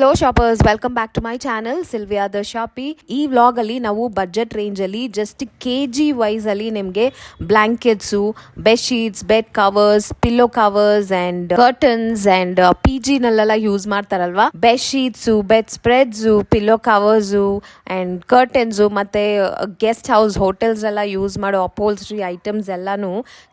Hello shoppers welcome back to my channel Sylvia the shoppy ಈ vlog ಅಲ್ಲಿ ನಾವು budget range ಅಲ್ಲಿ just K G wise ಅಲ್ಲಿ ನಿಮ್ಗೆ blankets bed sheets bed covers pillow covers and curtains and P ಜಿನಲ್ಲೆಲ್ಲ use ಮಾಡ್ತಾರಲ್ವಾ? Bed sheets bed spreads pillow covers and curtains ಮತ್ತೆ guest house hotels ಎಲ್ಲ use ಮಾಡೋ upholstery items ಎಲ್ಲಾನು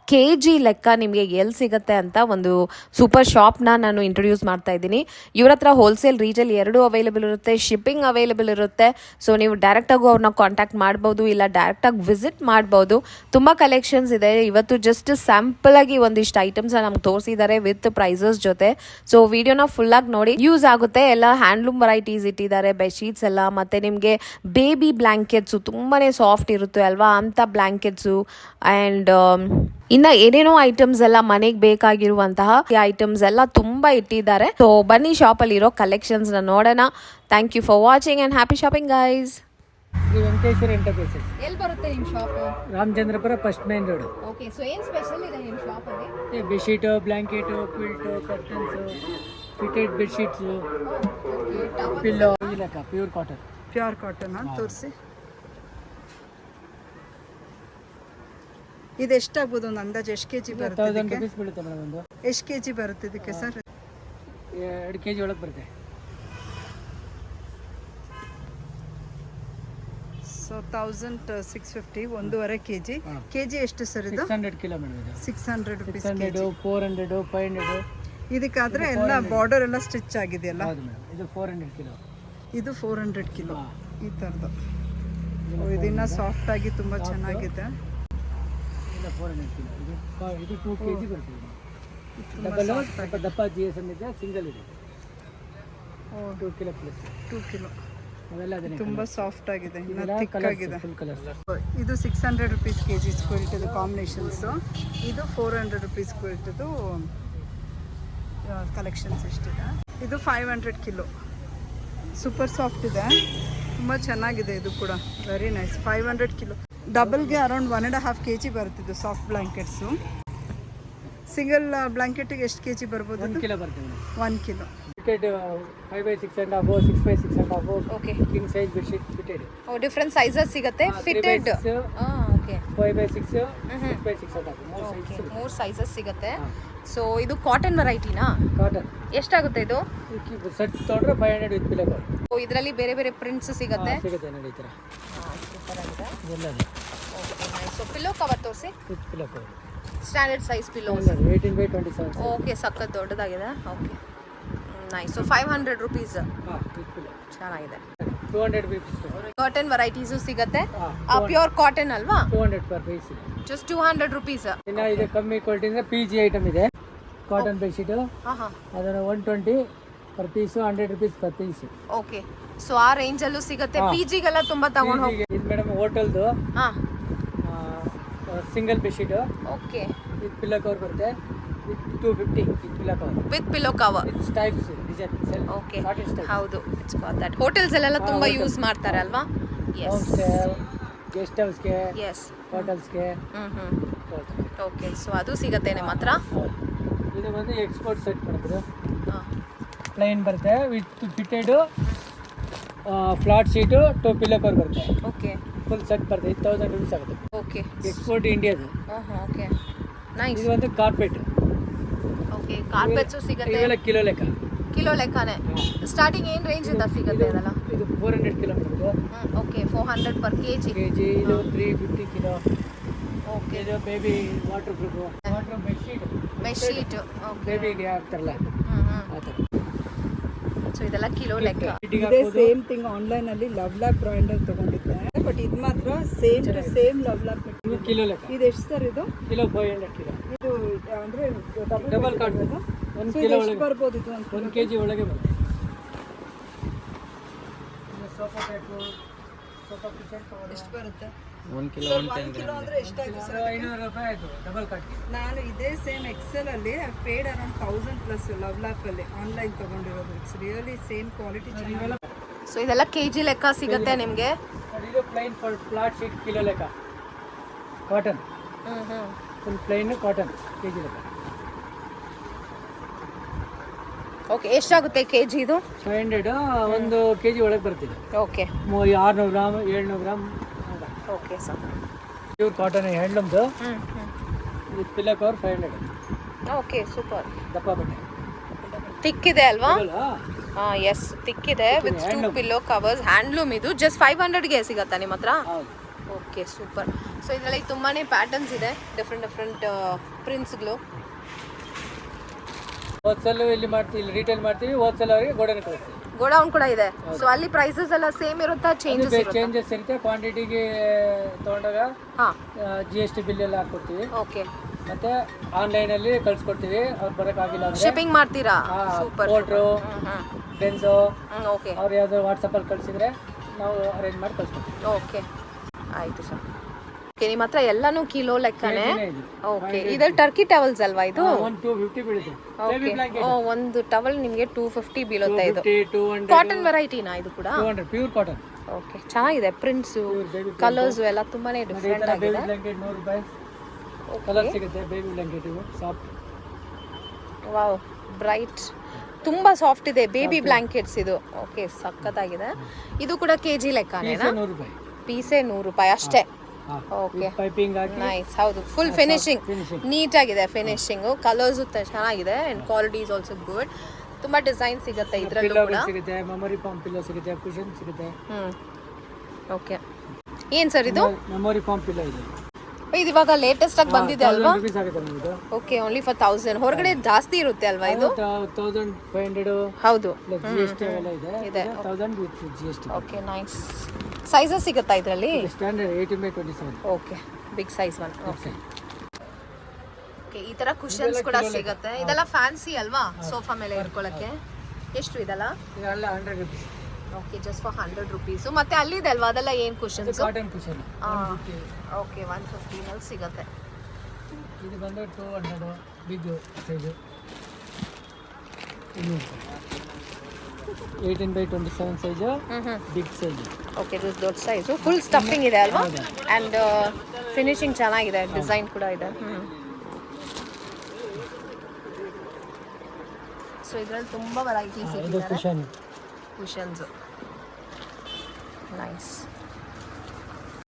K G ಲೆಕ್ಕ ನಿಮಗೆ ಎಲ್ಲಿ ಸಿಗುತ್ತೆ ಅಂತ ಒಂದು ಸೂಪರ್ ಶಾಪ್ನ ನಾನು ಇಂಟ್ರೊಡ್ಯೂಸ್ ಮಾಡ್ತಾ ಇದ್ದೀನಿ. ಇವ್ರ ಹತ್ರ ಹೋಲ್ಸೇಲ್ ರೀಟೇಲ್ ಎರಡೂ ಅವೈಲೇಬಲ್ ಇರುತ್ತೆ ಶಿಪ್ಪಿಂಗ್ ಅವೈಲೇಬಲ್ ಇರುತ್ತೆ. ಸೊ ನೀವು ಡೈರೆಕ್ಟಾಗೂ ಅವ್ರನ್ನ ಕಾಂಟ್ಯಾಕ್ಟ್ ಮಾಡ್ಬೋದು, ಇಲ್ಲ ಡೈರೆಕ್ಟಾಗಿ ವಿಸಿಟ್ ಮಾಡ್ಬೋದು. ತುಂಬ ಕಲೆಕ್ಷನ್ಸ್ ಇದೆ. ಇವತ್ತು ಜಸ್ಟ್ ಸ್ಯಾಂಪಲಾಗಿ ಒಂದಿಷ್ಟು ಐಟಮ್ಸ್ ನಮ್ಗೆ ತೋರಿಸಿದ್ದಾರೆ ವಿತ್ ಪ್ರೈಸಸ್ ಜೊತೆ. ಸೊ ವಿಡಿಯೋನ ಫುಲ್ಲಾಗಿ ನೋಡಿ ಯೂಸ್ ಆಗುತ್ತೆ. ಎಲ್ಲ ಹ್ಯಾಂಡ್ಲೂಮ್ ವೆರೈಟೀಸ್ ಇಟ್ಟಿದ್ದಾರೆ ಬೆಡ್ಶೀಟ್ಸ್ ಎಲ್ಲ. ಮತ್ತೆ ನಿಮಗೆ ಬೇಬಿ ಬ್ಲ್ಯಾಂಕೆಟ್ಸು ತುಂಬಾ ಸಾಫ್ಟ್ ಇರುತ್ತೆ ಅಲ್ವಾ? ಅಂತ ಬ್ಲ್ಯಾಂಕೆಟ್ಸು ಆ್ಯಂಡ್ ಇನ್ನ ಏನೇನೋ ಐಟಮ್ಸ್ ಎಲ್ಲ ಮನೆಗೆ ಬೇಕಾಗಿರುವಂತಹ ಐಟಮ್ಸ್ ಎಲ್ಲ ತುಂಬಾ ಇಟ್ಟಿದ್ದಾರೆ. ಸೊ ಬನ್ನಿ ಶಾಪ್ ಅಲ್ಲಿ ಇರೋ ಕಲೆಕ್ಷನ್ಸ್ನ ನೋಡೋಣ. Thank you for watching and happy shopping guys Shri Venkateshwara enterprises ಎಲ್ಲಿ ಬರುತ್ತೆ ನಿಮ್ಮ shop Ramachandrapura first main road okay so ಏನು ಸ್ಪೆಷಲ್ ಇದೆ ನಿಮ್ಮ ಶಾಪಲ್ಲಿ bedsheet blanket quilt curtains fitted bedsheets pillow ಇಲ್ಲಕ್ಕ ಪ್ಯೂರ್ ಕಾಟನ್ ಪ್ಯೂರ್ ಕಾಟನ್ ತೋರಿಸಿ. ಇದು ಎಷ್ಟಾಗ್ಬೋದು ಒಂದು ಅಂದಾಜು? ಎಷ್ಟು ಕೆ ಜಿ ಬರುತ್ತೆ ತೌಸಂಡ್ ಇದಕ್ಕೆ? ರುಪೀಸ್ ಬೀಳುತ್ತೆ ಮೇಡಮ್ ಒಂದು. ಎಷ್ಟು ಕೆ ಜಿ ಬರುತ್ತೆ ಇದಕ್ಕೆ ಸರ್? ಎರಡು ಕೆ ಜಿ ಒಳಗೆ ಬರುತ್ತೆ. ಸೊ ತೌಸಂಡ್ ಸಿಕ್ಸ್ ಫಿಫ್ಟಿ ಒಂದೂವರೆ ಕೆ ಜಿ ಕೆ ಜಿ ಎಷ್ಟು ಸರ್ ಇದು? ಸಿಕ್ಸ್ ಹಂಡ್ರೆಡ್ ಕಿಲೋ ಮೇಡಮ್ ಇದು. Six hundred six rupees hundred four hundred five hundred ಇದಕ್ಕಾದ್ರೆ ಎಲ್ಲ ಬಾರ್ಡರ್ ಎಲ್ಲ ಸ್ಟಿಚ್ ಆಗಿದೆಯಲ್ಲ? ಹೌದು ಮೇಡಮ್. ಇದು ಫೋರ್ ಹಂಡ್ರೆಡ್ ಕಿಲೋ ಇದು ಫೋರ್ ಹಂಡ್ರೆಡ್ ಕಿಲೋ ಈ ಥರದ್ದು. ಇದನ್ನ ಸಾಫ್ಟ್ ಆಗಿ ತುಂಬ ಚೆನ್ನಾಗಿದೆ. ಇಲ್ಲ ಫೋರ್ ಹಂಡ್ರೆಡ್ ಕಿಲೋ ಇದು ಕ- ಇದು ಟೂ ಕೆ ಜಿ ಬರ್ತದೆ. ಡಬಲ್ ಸ್ವಲ್ಪ ದಪ್ಪ ಜಿ ಎಸ್ ಎಂ ಇದೆ ಸಿಂಗಲ್ ಇದೆ. Two kilo plus two kilo ಅವೆಲ್ಲ ಅದನ್ನೇ ತುಂಬ ಸಾಫ್ಟ್ ಆಗಿದೆ ಇನ್ನು ಇದೆಲ್ಲ ಆಗಿದೆ. ಫುಲ್ ಕಲರ್ಸ್ ಇದು six hundred rupees K G ಸ್ಕ್ವಿಲ್ಟದು combinations ಇದು ಫೋರ್ ಹಂಡ್ರೆಡ್ ರುಪೀಸ್ ಸ್ಕ್ವಿಲ್ಟದು ಕಲೆಕ್ಷನ್ಸ್ ಎಷ್ಟಿದೆ ಇದು five hundred kilo super soft ಇದೆ. ತುಂಬ ಚೆನ್ನಾಗಿದೆ ಇದು ಕೂಡ. Very nice five hundred kilo ಡಬಲ್ಗೆ around one and half K G ಬರುತ್ತಿದ್ದು ಸಾಫ್ಟ್ ಬ್ಲ್ಯಾಂಕೆಟ್ಸು ಸಿಂಗಲ್ ಬ್ಲ್ಯಾಂಕೆಟಿಗೆ ಎಷ್ಟು ಕೆ ಜಿ ಬರ್ಬೋದು? ಒಂದು ಕಿಲೋ ಬರ್ತದೆ one kilo. Fitted five by six and half six by six and half okay king size bedsheet fitted different sizes ಸಿಗುತ್ತೆ. Fitted ಹಾಂ okay five by six six by six and half ಮೂರು okay sizes ಸಿಗುತ್ತೆ. So ಇದು cotton ವೆರೈಟಿನಾ cotton ಎಷ್ಟಾಗುತ್ತೆ ಇದು? Set ತೊಗೊಂಡ್ರೆ five hundred with pillow ಓ ಇದರಲ್ಲಿ ಬೇರೆ ಬೇರೆ ಪ್ರಿಂಟ್ಸ್ ಸಿಗುತ್ತೆ. ಸಿಗುತ್ತೆ ನೋಡಿ ಈ ಥರ. ಓಕೆ ಪಿಲ್ಲೋ ಕವರ್ ತೋರಿಸಿ cover standard size pillow eighteen by twenty seven okay ಸಖತ್ ದೊಡ್ಡದಾಗಿದೆ. Okay nice so five hundred rupees ಚೆನ್ನಾಗಿದೆ. ಟೂ ಹಂಡ್ರೆಡ್ ಕಾಟನ್ ವೆರೈಟೀಸು ಸಿಗುತ್ತೆ ಪ್ಯೂರ್ ಕಾಟನ್ ಅಲ್ವಾ? Two hundred per piece just two hundred rupees ಇನ್ನು ಇದು ಕಮ್ಮಿ quality ಅಂದರೆ ಪಿ ಜಿ ಐಟಮ್ ಇದೆ ಕಾಟನ್ ಬೆಡ್ಶೀಟು ಹಾಂ ಹಾಂ ಅದನ್ನು one twenty per piece hundred rupees per piece okay so ಆ ರೇಂಜ್ ಅಲ್ಲೂ ಸಿಗುತ್ತೆ. ಪಿ ಜಿಗೆಲ್ಲ ತುಂಬಾ ತಗೊಂಡು ಹೋಗಿ ಇದು ಮೇಡಮ್ ಹೋಟೆಲ್ದು ಹಾಂ. Single bedsheet okay with pillow cover ಬರುತ್ತೆ. With two fifty with pillow cover with pillow cover with styles design okay style ಹೌದು. ಇಟ್ಸ್ ಕಾಲ್ ದಟ್ ಹೋಟೆಲ್ಸಲ್ಲೆಲ್ಲ ತುಂಬಾ ಯೂಸ್ ಮಾಡ್ತಾರೆ ಅಲ್ವಾ ಎಸ್ ಹೋಮ್ಸ್ಟೇ ಗೆಸ್ಟ್ ಹೌಸ್ಗೆ ಎಸ್ ಹೋಟೆಲ್ಸ್ಗೆ ಹ್ಮ್ ಹ್ಮ್. ಓಕೆ ಸೊ ಅದು ಸಿಗುತ್ತೆ ನಿಮ್ಮ ಹತ್ರ? ಇದು ಬಂದು ಎಕ್ಸ್ಪೋರ್ಟ್ ಸೆಟ್ ಮಾಡೋದು ಹಾಂ. ಪ್ಲೈನ್ ಬರುತ್ತೆ. With fitted flat sheet two pillow cover ಬರುತ್ತೆ ಓಕೆ ಫುಲ್ ಸೆಟ್ ಬರುತ್ತೆ ಇದು ತೌಸಂಡ್ ರುಪೀಸ್ ಆಗುತ್ತೆ. ಓಕೆ ಎಕ್ಸ್ಪೋರ್ಟ್ ಇಂಡಿಯಾದು ಹಾಂ ಹಾಂ ಓಕೆ ನೈಸ್ ಇದು ಒಂದು ಕಾರ್ಪೆಟ್ ಓಕೆ ಕಾರ್ಪೆಟ್ಸು ಸಿಗುತ್ತೆ. ಇವೆಲ್ಲ ಕಿಲೋ ಲೆಕ್ಕ. ಕಿಲೋ ಲೆಕ್ಕನೇ. ಸ್ಟಾರ್ಟಿಂಗ್ ಏನು ಇಂದ ಸಿಗುತ್ತೆ ಇದೆಲ್ಲ? ಇದು ಫೋರ್ ಹಂಡ್ರೆಡ್ ಕಿಲೋ ಬರುತ್ತೆ okay four hundred per K G K G ಇದು ತ್ರೀ ಫಿಫ್ಟಿ ಕಿಲೋ ಓಕೆ ಇದು baby waterproof water bedsheet bedsheet ಬೇಬಿಗೆ ಹಾಕ್ತಾರಲ್ಲ ಆ ಥರ. ಸೊ ಇದೆಲ್ಲ ಕಿಲೋ ಲೆಕ್ಕ. ಇದೇ ಸೇಮ್ ಥಿಂಗ್ ಆನ್ಲೈನಲ್ಲಿ ಲವ್ ಲ್ಯಾಬ್ ಬ್ರ್ಯಾಂಡಲ್ಲಿ ತಗೊಂಡಿದ್ದೆ. ಬಟ್ ಇದು ಮಾತ್ರ same to same love lab kilo ಲೆಕ್ಕ. ಇದು ಎಷ್ಟು ಸರ್ ಇದು? ಕಿಲೋ ಫೈವ್ ಹಂಡ್ರೆಡ್ ಕಿಲೋ ಇದು ಅಂದ್ರೆ ಡಬಲ್ ಕಾರ್ಡ್ ಒಂದು ಕಿಲೋ ಎಷ್ಟು ಒಳಗೆ. ಬರ್ಬೋದು ಇದು ಅಂತ ಒಂದು ಕೆ ಜಿ ಒಳಗೆ ಬರುತ್ತೆ. ಸೋಫಾ ಟೈಪು ಸೋಫಾ ಕಿಚನ್ ಎಷ್ಟು ಬರುತ್ತೆ? ಒಂದು ಕಿಲೋ ಟೆನ್ ಕಿಲೋ ಅಂದರೆ ಎಷ್ಟಾಯಿತು ಸರ್ ಐನೂರು ರೂಪಾಯಿ ಆಯಿತು. ಡಬಲ್ ಕಟ್ ನಾನು ಇದೇ ಸೇಮ್ ಎಕ್ಸೆಲ್ ಅಲ್ಲಿ paid around thousand plus love lap ಅಲ್ಲಿ ಆನ್ಲೈನ್ ತಗೊಂಡಿರೋದು. It's really same quality so ಇದೆಲ್ಲ ಕೆ ಜಿ ಲೆಕ್ಕ ಸಿಗುತ್ತೆ ನಿಮಗೆ? ಇದು ಪ್ಲೈನ್ ಫ್ಲಾಟ್ ಶೀಟ್ ಕಿಲೋ ಲೆಕ್ಕ. Cotton full plain cotton K G ಲೆಕ್ಕ. ಓಕೆ ಎಷ್ಟಾಗುತ್ತೆ ಕೆ ಜಿ ಇದು? ಫೈವ್ ಹಂಡ್ರೆಡ್ ಒಂದು ಕೆ ಜಿ ಒಳಗೆ ಬರ್ತಿದೆ. ಓಕೆ ಮೂ ಆರುನೂರು ಗ್ರಾಮ್ ಏಳ್ನೂರು gram okay sir pure cotton ಹ್ಯಾಂಡ್ಲೂಮ್ದು ಹ್ಞೂ ಹ್ಞೂ ಇದು pillow cover five hundred okay super ದಪ್ಪ ಬಟ್ಟೆ. ತಿಕ್ಕಿದೆ ಅಲ್ವಾ? Yes ತಿಕ್ಕಿದೆ with two pillow covers handloom ಇದು ಜಸ್ಟ್ ಫೈವ್ ಹಂಡ್ರೆಡ್ಗೆ ಸಿಗತ್ತಾ ನಿಮ್ಮ ಹತ್ರ? ಓಕೆ ಸೂಪರ್ ಸೊ ಇದರಲ್ಲಿ ತುಂಬಾ ಪ್ಯಾಟರ್ನ್ಸ್ ಇದೆ. ಡಿಫ್ರೆಂಟ್ ಡಿಫ್ರೆಂಟ್ ಪ್ರಿಂಟ್ಸ್ಗಳು ಹೋಲ್ಸೇಲ್ ಇಲ್ಲಿ ಮಾಡ್ತೀವಿ ಇಲ್ಲಿ ರಿಟೇಲ್ ಮಾಡ್ತೀವಿ. ಹೋಲ್ಸೇಲ್ ಅವರಿಗೆ ಗೋಡನ್ ಕಳಿಸ್ತೀವಿ. ಗೋಡೌನ್ ಕೂಡ ಇದೆ. ಸೊ ಅಲ್ಲಿ ಪ್ರೈಸಸ್ ಎಲ್ಲ ಸೇಮ್ ಇರುತ್ತಾ? ಚೇಂಜಸ್ ಇರುತ್ತಾ? ಚೇಂಜಸ್ ಇರುತ್ತೆ. ಕ್ವಾಂಟಿಟಿಗೆ ತಗೊಂಡಾಗ ಹಾಂ. ಜಿ ಎಸ್ ಟಿ ಬಿಲ್ ಎಲ್ಲ ಹಾಕ್ಕೊಡ್ತೀವಿ. ಓಕೆ ಮತ್ತೆ ಆನ್ಲೈನ್ ಅಲ್ಲಿ ಕಳ್ಸಿಕೊಡ್ತೀವಿ. ಅವ್ರು ಬರೋಕ್ಕಾಗಿಲ್ಲ ಅಂದ್ರೆ ಶಿಪ್ಪಿಂಗ್ ಮಾಡ್ತೀರಾ? ಸೂಪರ್ ಫೋಟೋ ಹ್ಞೂ ಬೆನ್ಸು ಓಕೆ ಅವ್ರು ಯಾವ್ದು ವಾಟ್ಸಪ್ಪಲ್ಲಿ ಕಳಿಸಿದ್ರೆ ನಾವು ಅರೇಂಜ್ ಮಾಡಿ ಕಳ್ಸ್ಕೊಡ್ತೀವಿ. ಓಕೆ ಆಯಿತು ಸರ್. ಓಕೆ ನಿಮ್ಮ ಹತ್ರ ಎಲ್ಲನೂ ಕಿಲೋ ಲೆಕ್ಕನೇ? ಓಕೆ ಇದು. ಟರ್ಕಿ ಟವಲ್ಸ್ ಅಲ್ವಾ ಇದು? ಓಕೆ ಓ ಒಂದು ಟವಲ್ ನಿಮಗೆ ಟೂ ಫಿಫ್ಟಿ ಬೀಳುತ್ತೆ ಇದು? ಕಾಟನ್ ವೆರೈಟಿನಾ ಇದು ಕೂಡ? ಪ್ಯೂರ್ ಕಾಟನ್ ಓಕೆ ಚೆನ್ನಾಗಿದೆ. ಪ್ರಿಂಟ್ಸು ಕಲರ್ಸು ಎಲ್ಲ ತುಂಬಾನೇ ಡಿಫ್ರೆಂಟ್ ಆಗಿದೆ. ಕಲರ್ ಸಿಗುತ್ತೆ ಬೇಬಿ ಬ್ಲ್ಯಾಂಕೆಟ್ ಇವು. ಸಾಫ್ಟ್ ವಾವ್ ಬ್ರೈಟ್ ತುಂಬಾ ಸಾಫ್ಟ್ ಇದೆ ಬೇಬಿ ಬ್ಲಾಂಕೆಟ್ಸ್ ಇದು. ಓಕೆ ಸಖತ್ತಾಗಿದೆ. ಇದು ಕೂಡ ಕೆ ಜಿ ಲೆಕ್ಕನೇನಾ ಪೀಸೇ ನೂರು ರೂಪಾಯಿ ಅಷ್ಟೇ. ಓಕೆ ಪೈಪಿಂಗ್ ನೈಸ್ ಹೌದು. Full finishing. ನೀಟಾಗಿದೆ ಫಿನಿಶಿಂಗು ಕಲರ್ಸು ಚೆನ್ನಾಗಿದೆ and quality is also good ತುಂಬಾ ಡಿಸೈನ್ ಸಿಗುತ್ತೆ ಇದರಲ್ಲೂ ಕೂಡ. ಸಿಗುತ್ತೆ ಮೆಮೊರಿ ಫಾರ್ಮ್ ಪಿಲ್ಲೋ ಸಿಗುತ್ತೆ ಕುಷನ್ ಸಿಗುತ್ತೆ. ಹ್ಞೂ ಓಕೆ ಏನು ಸರ್ ಇದು? ಮೆಮೊರಿ ಫಾರ್ಮ್ ಪಿಲ್ಲೋ ಇದೆ. ಇದು ಇವಾಗ ಲೇಟೆಸ್ಟ್ ಆಗಿ ಬಂದಿದೆ ಅಲ್ವಾ? ಓಕೆ ಓನ್ಲಿ ಫಾರ್ ತೌಸಂಡ್ ಹೊರಗಡೆ ಜಾಸ್ತಿ ಇರುತ್ತೆ ಅಲ್ವಾ ಇದು? ತೌಸಂಡ್ ಫೈವ್ ಹಂಡ್ರೆಡ್ ಹೌದು. ಇದೆ. ಓಕೆ ನೈಸ್ ಸೈಜಸ್ ಸಿಗುತ್ತಾ ಇದರಲ್ಲಿ? Standard eighteen by twenty seven okay big size one okay okay ಈ ತರ ಕುಶನ್ಸ್ ಕೂಡ ಸಿಗುತ್ತೆ. ಇದೆಲ್ಲ ಫ್ಯಾನ್ಸಿ ಅಲ್ವಾ? ಸೋಫಾ ಮೇಲೆ ಇಟ್ಕೊಳ್ಳೋಕ್ಕೆ? ಎಷ್ಟು ಇದೆಲ್ಲ? ಇದೆಲ್ಲ hundred rupees okay just for hundred rupees ಮತ್ತೆ ಅಲ್ಲಿದೆ ಅಲ್ವಾ? ಅದೆಲ್ಲ ಏನು cushion cotton cushion okay one ಫಿಫ್ಟೀನಲ್ಲಿ ಸಿಗುತ್ತೆ. ಇದು ಬಂದು two hundred big size eighteen by twenty seven size big size okay ಇದು ದೊಡ್ಡ ಸೈಜು ಫುಲ್ ಸ್ಟಫಿಂಗ್ ಇದೆ ಅಲ್ವಾ? ಆ್ಯಂಡ್ ಫಿನಿಶಿಂಗ್ ಚೆನ್ನಾಗಿದೆ. ಡಿಸೈನ್ ಕೂಡ ಇದೆ. ಸೊ ಇದರಲ್ಲಿ ತುಂಬ ವೆರೈಟೀಸ್ ಇದು ಇಟ್ಟಿದ್ದಾರೆ ಕುಷನ್ ಕುಷನ್ಸು ನೈಸ್